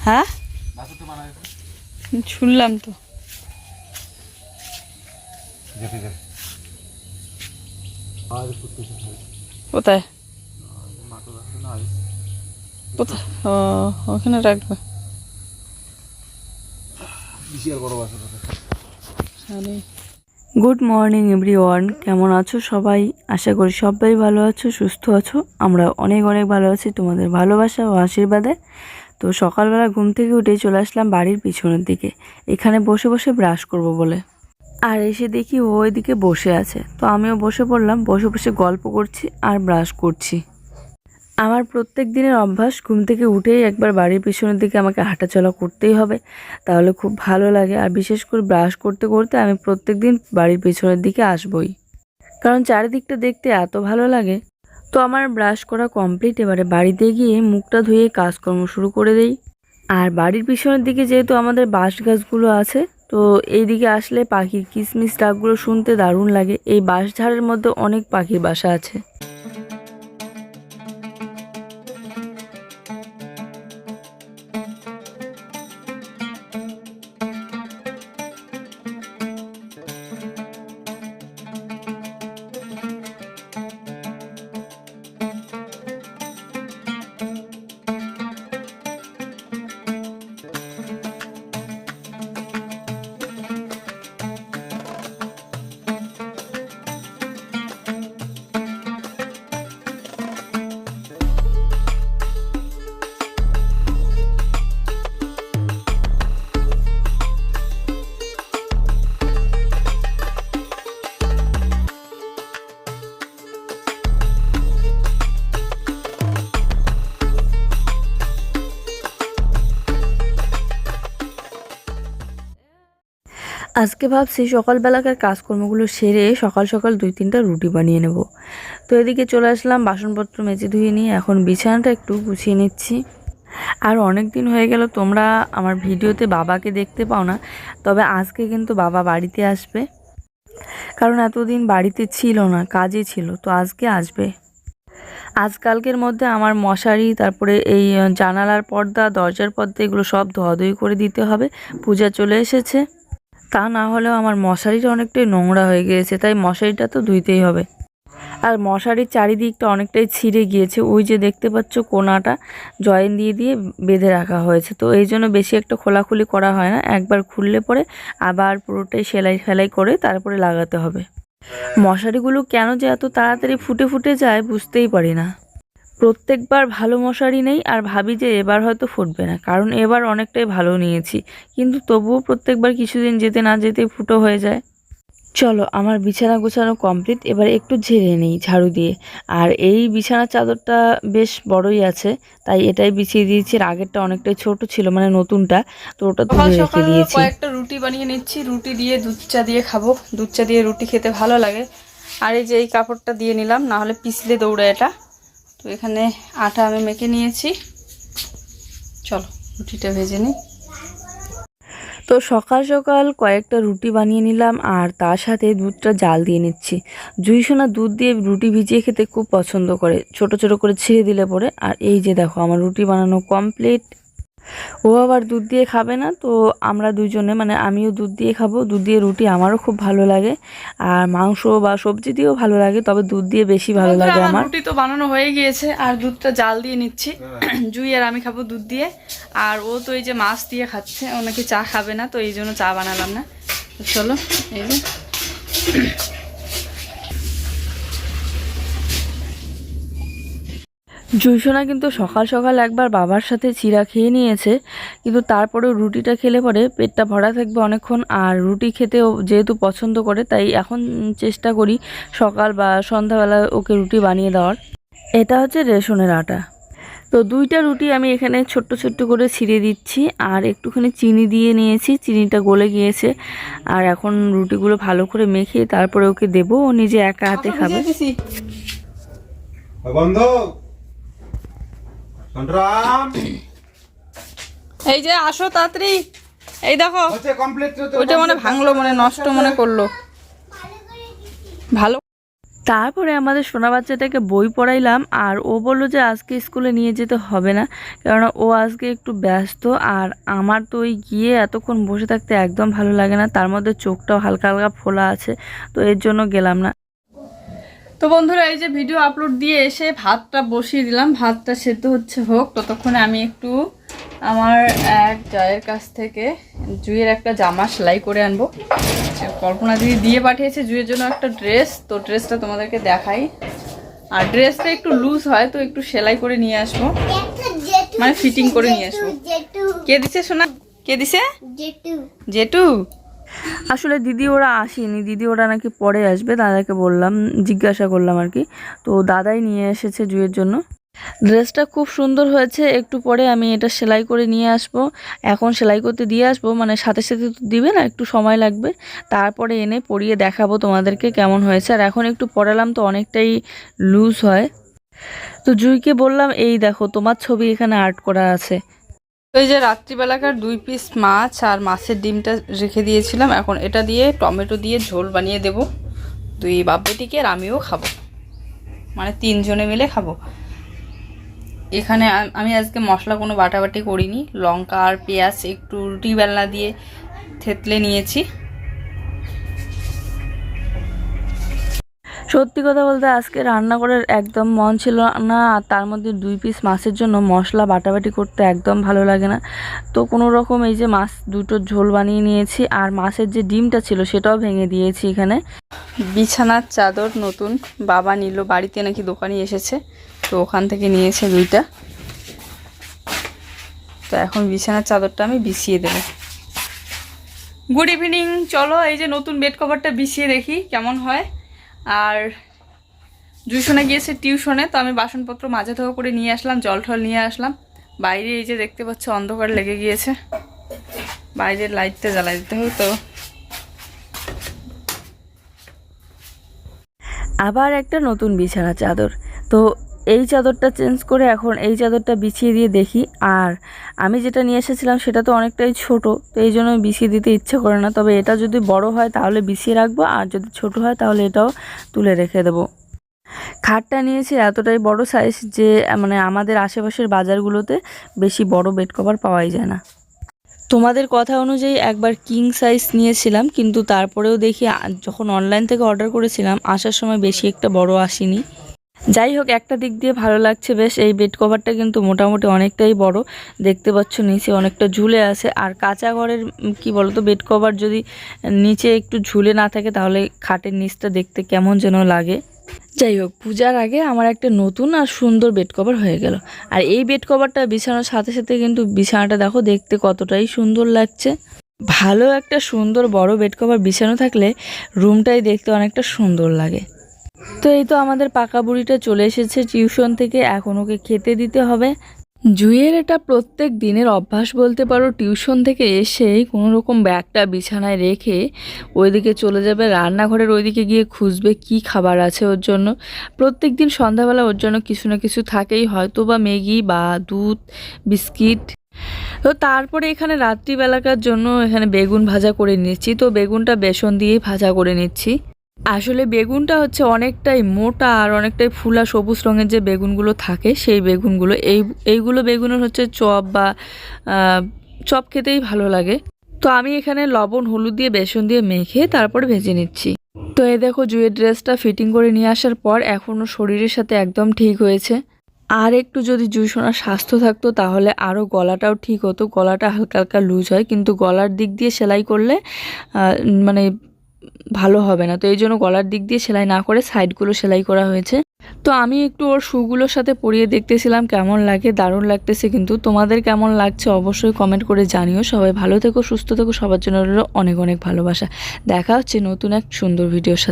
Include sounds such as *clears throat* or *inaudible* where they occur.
হ্যাঁ? শুনলাম তো। কোথায়? কোথায়? ও, ওখানে রাখবে। গুড মর্নিং এভরি ওয়ান কেমন আছো সবাই? আশা করি সবাই ভালো আছো, সুস্থ আছো। আমরা অনেক অনেক ভালো আছি তোমাদের ভালোবাসা ও আশীর্বাদে। তো সকালবেলা ঘুম থেকে উঠে চলে আসলাম বাড়ির পিছনের দিকে। এখানে বসে বসে ব্রাশ করব বলে। আর এসে দেখি ও ওইদিকে বসে আছে। তো আমিও বসে পড়লাম, বসে বসে গল্প করছি আর ব্রাশ করছি। আমার প্রত্যেক দিনের অভ্যাস, ঘুম থেকে উঠেই একবার বাড়ির পিছনের দিকে আমাকে হাঁটাচলা করতেই হবে। তাহলে খুব ভালো লাগে। আর বিশেষ করে ব্রাশ করতে করতে আমি প্রত্যেক দিন বাড়ির পিছনের দিকে আসবই। কারণ চারিদিকটা দেখতে এত ভালো লাগে তো আমার ব্রাশ করা কমপ্লিট এবারে বাড়িতে গিয়ে মুখটা ধুয়ে কাজকর্ম শুরু করে দেই। আর বাড়ির পিছনের দিকে যেহেতু আমাদের বাঁশ গাছগুলো আছে, তো এই দিকে আসলে পাখির কিসমিস ডাকগুলো শুনতে দারুণ লাগে। এই বাঁশ ঝাড়ের মধ্যে অনেক পাখির বাসা আছে। আজকে ভাবছি সকালবেলাকার কাজকর্মগুলো সেরে সকাল সকাল দুই তিনটা রুটি বানিয়ে নেব। তো এদিকে চলে আসলাম, বাসনপত্র মেজে ধুয়ে নিয়ে এখন বিছানাটা একটু গুছিয়ে নিচ্ছি। আর অনেক দিন হয়ে গেল, তোমরা আমার ভিডিওতে বাবাকে দেখতে পাও না, তবে আজকে কিন্তু বাবা বাড়িতে আসবে। কারণ এতদিন বাড়িতে ছিল না, কাজে ছিল, তো আজকে আসবে। আজকালকের মধ্যে আমার মশারি, তারপরে এই জানালার পর্দা, দরজার পর্দা, এগুলো সব ধোয়াধুয়ি করে দিতে হবে। পূজা চলে এসেছে। তা না হলেও আমার মশারিটা অনেকটাই নোংরা হয়ে গিয়েছে, তাই মশারিটা তো ধুইতেই হবে। আর মশারির চারিদিকটা অনেকটাই ছিঁড়ে গিয়েছে, ওই যে দেখতে পাচ্ছ কোনাটা জয়েন দিয়ে দিয়ে বেঁধে রাখা হয়েছে। তো এই জন্য বেশি একটা খোলাখুলি করা হয় না, একবার খুললে পরে আবার পুরোটাই সেলাই ফেলাই করে তারপরে লাগাতে হবে। মশারিগুলো কেন যে এত তাড়াতাড়ি ফুটে ফুটে যায় বুঝতেই পারি না। প্রত্যেকবার ভালো মশারি নেই আর ভাবি যে এবার হয়তো ফুটবে না কারণ এবার অনেকটাই ভালো নিয়েছি। কিন্তু তবুও প্রত্যেকবার কিছুদিন যেতে না যেতে ফুটো হয়ে যায়। চলো আমার বিছানা গোছানো কমপ্লিট এবার একটু ঝেড়ে নিই ঝাড়ু দিয়ে। আর এই বিছানার চাদরটা বেশ বড়ই আছে তাই এটাই বিছিয়ে দিয়েছি। আর আগেরটা অনেকটাই ছোট ছিল মানে নতুনটা তো ওটা রেখে দিয়েছি। কয়েকটা রুটি বানিয়ে নিচ্ছি রুটি দিয়ে দুধ চা দিয়ে খাব। দুধ চা দিয়ে রুটি খেতে ভালো লাগে। আর এই যে এই কাপড়টা দিয়ে নিলাম না হলে পিছলে দৌড়ে এটা। তো এখানে আটা আমি মেখে নিয়েছি। চলো, রুটিটা ভেজে নিই। তো সকাল সকাল কয়েকটা রুটি বানিয়ে নিলাম আর তার সাথে দুধটা জাল দিয়ে নিচ্ছি। জুই সোনা দুধ দিয়ে রুটি ভিজিয়ে খেতে খুব পছন্দ করে। ছোট ছোট করে ছিঁড়ে দিলে পরে। আর এই যে দেখো, আমার রুটি বানানো কমপ্লিট ও আবার দুধ দিয়ে খাবে না তো আমরা দুজনে মানে আমিও দুধ দিয়ে খাব। দুধ দিয়ে রুটি আমারও খুব ভালো লাগে আর মাংস বা সবজি দিয়েও ভালো লাগে তবে দুধ দিয়ে বেশি ভালো লাগে আমার রুটি তো বানানো হয়ে গিয়েছে আর দুধটা জাল দিয়ে নিচ্ছি। *clears throat* জুই আর আমি খাব দুধ দিয়ে আর ও তো এই যে মাছ দিয়ে খাচ্ছে ও নাকি চা খাবে না তো এই জন্য চা বানালাম না। চলো এই যে। জুইসোনা কিন্তু সকাল সকাল একবার বাবার সাথে চিরা খেয়ে নিয়েছে কিন্তু তারপরেও রুটিটা খেলে পরে পেটটা ভরা থাকবে অনেকক্ষণ আর রুটি খেতেও যেহেতু পছন্দ করে তাই এখন চেষ্টা করি সকাল বা সন্ধ্যাবেলা ওকে রুটি বানিয়ে দেওয়ার। এটা হচ্ছে রেশনের আটা। তো দুইটা রুটি আমি এখানে ছোট্ট ছোট্ট করে ছিঁড়ে দিচ্ছি আর একটুখানি চিনি দিয়ে নিয়েছি চিনিটা গলে গিয়েছে আর এখন রুটিগুলো ভালো করে মেখে তারপরে ওকে দেবো ও নিজে একা হাতে খাবে। বন্ধ এই যে আসো তাড়াতাড়ি। এই দেখো ওইটা মনে ভাঙলো মনে নষ্ট মনে করল। ভালো। তারপরে আমাদের সোনা বাচ্চাটাকে বই পড়াইলাম আর ও বলল যে আজকে স্কুলে নিয়ে যেতে হবে না কেননা ও আজকে একটু ব্যস্ত আর আমার তো ওই গিয়ে এতক্ষণ বসে থাকতে একদম ভালো লাগে না তার মধ্যে চোখটাও হালকা হালকা ফোলা আছে তো এর জন্য গেলাম না। তো বন্ধুরা এই যে ভিডিও আপলোড দিয়ে এসে ভাতটা বসিয়ে দিলাম। ভাতটা সেদ্ধ হচ্ছে হোক ততক্ষণে আমি একটু আমার এক জায়ের কাছ থেকে জুয়ের একটা জামা সেলাই করে আনব। কল্পনা দিদি দিয়ে পাঠিয়েছে জুয়ের জন্য একটা ড্রেস তো ড্রেসটা তোমাদেরকে দেখাই। আর ড্রেসটা একটু লুজ হয় তো একটু সেলাই করে নিয়ে আসব। মানে ফিটিং করে নিয়ে আসব। কে দিছে শোনা কে দিছে? জেটু জেটু আসলে দিদি ওরা আসেনি, দিদি ওরা নাকি পরে আসবে, দাদাকে বললাম, জিজ্ঞাসা করলাম আর কি। তো দাদাই নিয়ে এসেছে জুয়ের জন্য। ড্রেসটা খুব সুন্দর হয়েছে, একটু পরে আমি এটা সেলাই করে নিয়ে আসব। এখন সেলাই করতে দিয়ে আসব মানে সাথে সাথে তো দিবে না, একটু সময় লাগবে। তারপরে এনে পরিয়ে দেখাবো তোমাদেরকে কেমন হয়েছে। আর এখন একটু পরালাম তো অনেকটাই লুজ হয়। তো জুইকে বললাম, এই দেখো, তোমার ছবি এখানে আর্ট করা আছে। ওই যে রাত্রিবেলাকার দুই পিস মাছ আর মাছের ডিমটা রেখে দিয়েছিলাম। এখন এটা দিয়ে টমেটো দিয়ে ঝোল বানিয়ে দেব। দুই বাপ্পেটিকে আর আমিও খাব। মানে তিনজনে মিলে খাব। এখানে আমি আজকে মশলা কোনো বাটাবাটি করিনি। লঙ্কা আর পেঁয়াজ একটু রুটি বেলনা দিয়ে থেতলে নিয়েছি। সত্যি কথা বলতে আজকে রান্না করার একদম মন ছিল না, আর তার মধ্যে দুই পিস মাছের জন্য মশলা বাটাবাটি করতে একদম ভালো লাগে না। তো কোনো রকম এই যে মাছ দুটো ঝোল বানিয়ে নিয়েছি, আর মাছের যে ডিমটা ছিল সেটাও ভেঙে দিয়েছি এখানে। বিছানার চাদর নতুন বাবা নিল, বাড়িতে নাকি দোকানে এসেছে, তো ওখান থেকে নিয়েছে দুইটা। তো এখন বিছানার চাদরটা আমি বিছিয়ে দেবো। গুড ইভিনিং চলো এই যে নতুন বেড কভারটা বিছিয়ে দেখি, কেমন হয়? আর জুইশনে গিয়েছে টিউশনে, তো আমি বাসনপত্র মাঝে ধোয়া করে নিয়ে আসলাম জল ঠল নিয়ে আসলাম। বাইরে এই যে দেখতে পাচ্ছ, অন্ধকার লেগে গিয়েছে। বাইরের লাইটটা জ্বালাই দিতে হবে তো। আবার একটা নতুন বিছানা চাদর। তো এই চাদরটা চেঞ্জ করে এখন এই চাদরটা বিছিয়ে দিয়ে দেখি। আর আমি যেটা নিয়ে এসেছিলাম সেটা তো অনেকটাই ছোট, তো এই জন্য বিছিয়ে দিতে ইচ্ছে করে না। তবে এটা যদি বড় হয় তাহলে বিছিয়ে রাখব, আর যদি ছোট হয় তাহলে এটাও তুলে রেখে দেবো। খাটটা নিয়েছি এতটাই বড় সাইজ যে মানে আমাদের আশেপাশের বাজারগুলোতে বেশি বড় বেড কভার পাওয়াই যায় না। তোমাদের কথা অনুযায়ী একবার কিং সাইজ নিয়েছিলাম, কিন্তু তারপরেও দেখি যখন অনলাইন থেকে অর্ডার করেছিলাম, আসার সময় বেশি একটা বড় আসেনি। যাই হোক, একটা দিক দিয়ে ভালো লাগছে বেশ। এই বেড কভারটা কিন্তু মোটামুটি অনেকটাই বড়। দেখতে পাচ্ছ নিচে অনেকটা ঝুলে আছে। আর কাঁচা ঘরের কি বলতো, বেড কভার যদি নিচে একটু ঝুলে না থাকে, তাহলে খাটের নিচটা দেখতে কেমন যেন লাগে। যাই হোক, পূজার আগে আমার একটা নতুন আর সুন্দর বেড কভার হয়ে গেল। আর এই বেড কভারটা বিছানার সাথে সাথে কিন্তু বিছানাটা দেখো, দেখতে কতটাই সুন্দর লাগছে। ভালো একটা সুন্দর বড় বেড কভার বিছানো থাকলে রুমটাই দেখতে অনেকটা সুন্দর লাগে। তো এই তো আমাদের পাকা বুড়িটা চলে এসেছে টিউশন থেকে, এখন ওকে খেতে দিতে হবে। জুইয়ের এটা প্রত্যেক দিনের অভ্যাস বলতে পারো, টিউশন থেকে এসেই কোনো রকম ব্যাগটা বিছানায় রেখে ওইদিকে চলে যাবে, রান্নাঘরের ওইদিকে গিয়ে খুঁজবে কি খাবার আছে ওর জন্য। প্রত্যেক দিন সন্ধ্যাবেলা ওর জন্য কিছু না কিছু থাকেই হয়তো বা ম্যাগি বা দুধ, বিস্কিট। তো তারপরে এখানে রাত্রিবেলাকার জন্য এখানে বেগুন ভাজা করে নিচ্ছি। তো বেগুনটা বেসন দিয়েই ভাজা করে নিচ্ছি। আসলে বেগুনটা হচ্ছে অনেকটাই মোটা আর অনেকটাই ফুলা সবুজ রঙের যে বেগুনগুলো থাকে, সেই বেগুনগুলো। এই, এইগুলো বেগুনের হচ্ছে চপ বা চপ খেতেই ভালো লাগে। তো আমি এখানে লবণ, হলুদ দিয়ে, বেসন দিয়ে মেখে তারপর ভেজে নিচ্ছি। তো এ দেখো জুয়ের ড্রেসটা ফিটিং করে নিয়ে আসার পর এখনও শরীরের সাথে একদম ঠিক হয়েছে। আর একটু যদি জুইসোনার স্বাস্থ্য থাকতো তাহলে আরও গলাটাও ঠিক হতো। গলাটা হালকা হালকা লুজ হয়, কিন্তু গলার দিক দিয়ে সেলাই করলে মানে ভালো হবে না। তো এই জন্য গলার দিক দিয়ে সেলাই না করে সাইডগুলো সেলাই করা হয়েছে। তো আমি একটু ওর শুগুলোর সাথে পরিয়ে দেখতেছিলাম কেমন লাগে, দারুণ লাগতেছে কিন্তু তোমাদের কেমন লাগছে অবশ্যই কমেন্ট করে জানিও। সবাই ভালো থেকো, সুস্থ থেকো, সবার জন্য অনেক অনেক ভালোবাসা। দেখা হচ্ছে নতুন এক সুন্দর ভিডিওর সাথে।